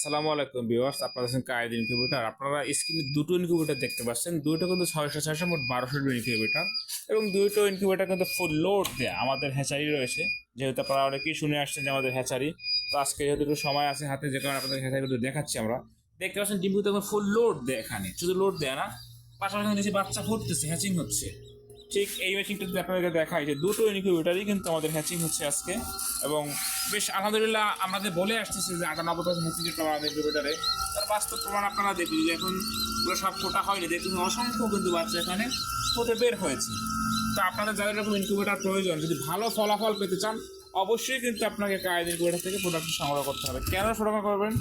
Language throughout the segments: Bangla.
আসসালামু আলাইকুম ভিউয়ার্স, আপনারা আছেন কায়েদ ইনকিউবেটার। আপনারা স্ক্রিনে দুটো ইনকিউবেটার দেখতে পাচ্ছেন। দুটো কিন্তু ছয়শো ছয়শো মোট বারোশো ইনকিউবেটার। এবং দুটো ইনকিউবেটার কিন্তু ফুল লোড দেয়া আমাদের হ্যাচারি রয়েছে। যেহেতু আপনারা অনেকেই শুনে আসছেন যে আমাদের হ্যাচারি। তো আজকে যেহেতু একটু সময় আছে হাতে, যে কারণে আপনাদের হ্যাচারিগুলো দেখাচ্ছি আমরা। দেখতে পাচ্ছেন ডিম্বু তখন ফুল লোড দেয় এখানে। শুধু লোড দেয় না, পাশাপাশি নিচে বাচ্চা ফুটতেছে হ্যাচিং হচ্ছে। ঠিক এই মেশিনটা যদি আপনাদেরকে দেখাই যে দুটো ইনকিউবেটারই কিন্তু আমাদের হ্যাচিং হচ্ছে আজকে। এবং বেশ আলহামদুলিল্লাহ আমাদের বলে আসতেছে যে আটানব্বই পার্সেন্ট হ্যাচিংয়ের প্রমাণ আমাদের ইনকিউবেটারে তার বাস্তব প্রমাণ আপনারা দেখুন যে এখন পুরো সব ফোটা হয়নি দেখুন অসংখ্য কিন্তু বাচ্চা এখানে ফুটে বের হয়েছে। তো আপনাদের যাদের এরকম ইনকিউবেটার প্রয়োজন, যদি ভালো ফলাফল পেতে চান, অবশ্যই কিন্তু আপনাকে কায়েদ ইনকিউবেটার থেকে প্রোডাক্ট সংগ্রহ করতে হবে। কেন সংগ্রহ করবেন?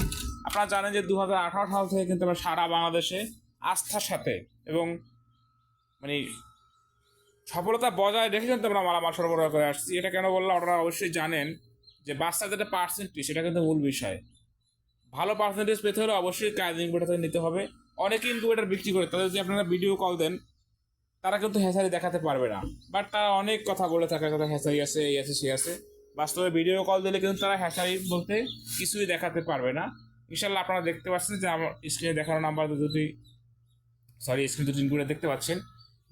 আপনারা জানেন যে দু হাজার আঠারো সাল থেকে কিন্তু আমরা সারা বাংলাদেশে আস্থার সাথে এবং মানে সফলতা বজায় রেখে কিন্তু আমরা মালামাল সরবরাহ করে আসছি। এটা কেন বললাম? আপনারা অবশ্যই জানেন যে বাচ্চাদের একটা পার্সেন্টেজ সেটা কিন্তু মূল বিষয়। ভালো পার্সেন্টেজ পেতে হলে অবশ্যই কাজ ইনকিউবেটার থেকে নিতে হবে। অনেকে ইনকিউবেটার বিক্রি করে, তাদের যদি আপনারা ভিডিও কল দেন, তারা কিন্তু হ্যাসারি দেখাতে পারবে না। বাট তারা অনেক কথা বলে থাকে কথা হ্যাসারি আছে, এই আছে, সে আছে। বাস্তবে ভিডিও কল দিলে কিন্তু তারা হ্যাসারি বলতে কিছুই দেখাতে পারবে না। ইনশাল্লাহ আপনারা দেখতে পাচ্ছেন যে আমার স্ক্রিনে দেখানো নাম্বার দুটি সরি স্ক্রিন দুটি ইনকিউবেটার দেখতে পাচ্ছেন।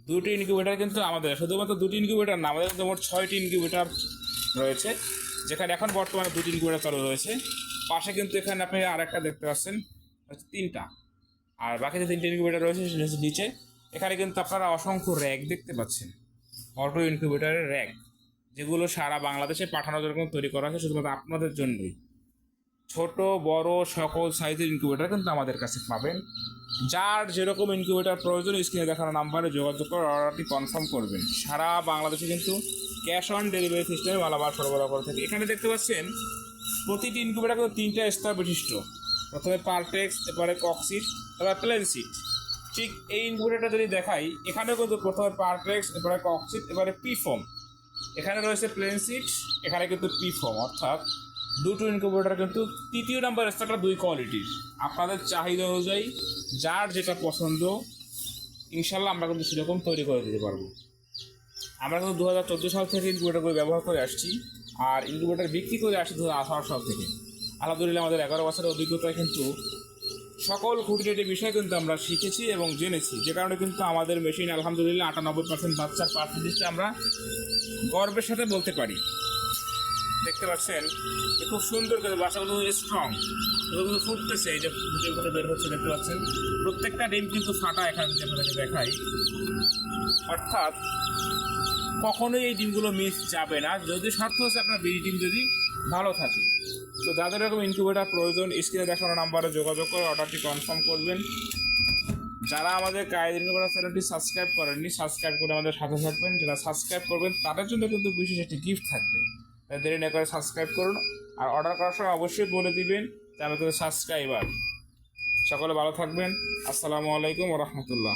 দুটি ইনকিউবেটার কিন্তু আমাদের, শুধুমাত্র দুটি ইনকিউবেটার না, আমাদের মোট ছয়টি ইনকিউবেটার রয়েছে, যেখানে এখন বর্তমানে দুটি ইনকিউবেটার চালু রয়েছে। পাশে কিন্তু এখানে আপনি আর একটা দেখতে পাচ্ছেন তিনটা। আর বাকি যে তিনটে ইনকিউবেটার রয়েছে, সেটা হচ্ছে নিচে। এখানে কিন্তু আপনারা অসংখ্য র্যাক দেখতে পাচ্ছেন অটো ইনকিউবেটারের র্যাক, যেগুলো সারা বাংলাদেশে পাঠানোর জন্য তৈরি করা হয়েছে, শুধুমাত্র আপনাদের জন্যই। ছোট, বড়, সকল সাইজের ইনকিউবেটার কিন্তু আমাদের কাছে পাবেন। যার যেরকম ইনকিউবেটার প্রয়োজন স্ক্রিনে দেখানো নাম্বারে যোগাযোগ করে অর্ডারটি কনফার্ম করবেন। সারা বাংলাদেশে কিন্তু ক্যাশ অন ডেলিভারি সিস্টেমে মালামাল সরবরাহ করে থাকে। এখানে দেখতে পাচ্ছেন, প্রতিটি ইনকিউবেটার কিন্তু তিনটা স্তর বিশিষ্ট। প্রথমে পারটেক্স এরপরে কক্সিট তারপরে প্লেন সিট ঠিক এই ইনকিউবেটারটা যদি দেখাই, এখানেও কিন্তু প্রথমে পারটেক্স এরপরে কক্সিট এবারে পি ফোম এখানে রয়েছে প্লেন সিট এখানে কিন্তু পি ফোম অর্থাৎ দুটো ইনকিউবেটার কিন্তু তৃতীয় নাম্বার স্তরটা দুই কোয়ালিটির আপনাদের চাহিদা অনুযায়ী যার যেটা পছন্দ ইনশাল্লাহ আমরা কিন্তু সেরকম তৈরি করে দিতে পারব। আমরা কিন্তু দু হাজার চোদ্দ সাল থেকে ইনকিউবেটারগুলো ব্যবহার করে আসছি আর ইনকিউবেটার বিক্রি করে আসছি দু হাজার আঠারো সাল থেকে। আলহামদুলিল্লাহ আমাদের এগারো বছরের অভিজ্ঞতায় কিন্তু সকল খুঁটিনাটি বিষয় কিন্তু আমরা শিখেছি এবং জেনেছি। যে কারণে কিন্তু আমাদের মেশিন আলহামদুলিল্লাহ আটানব্বই পার্সেন্ট বাচ্চার পার্সেন্টেজটা আমরা গর্বের সাথে বলতে পারি। দেখতে পাচ্ছেন যে খুব সুন্দর করে বাসাগুলো স্ট্রং এগুলো ফুটতেছে, এই যে ফুটে ফুটে বের হচ্ছে, দেখতে পাচ্ছেন? প্রত্যেকটা ডিম কিন্তু ফাটা এখানে যদি আপনাদেরকে দেখাই। অর্থাৎ কখনোই এই ডিমগুলো মিস যাবে না। যদি শর্ত হচ্ছে আপনার বিড়ি ডিম যদি ভালো থাকে। তো যাদের এরকম ইনকিউবেটার প্রয়োজন স্ক্রিনে দেখানো নাম্বারে যোগাযোগ করে অর্ডারটি কনফার্ম করবেন। যারা আমাদের কায়দিন করা চ্যানেলটি সাবস্ক্রাইব করেননি সাবস্ক্রাইব করে আমাদের সাথে থাকবেন। যারা সাবস্ক্রাইব করবেন, তাদের জন্য কিন্তু বিশেষ একটি গিফট থাকবে। দেরি না করে সাবস্ক্রাইব করুন। আর অর্ডার করার সময় অবশ্যই বলে দিবেন যে আমি কিন্তু সাবস্ক্রাইবার সকলে ভালো থাকবেন। আসসালামু আলাইকুম রহমতুল্লাহ।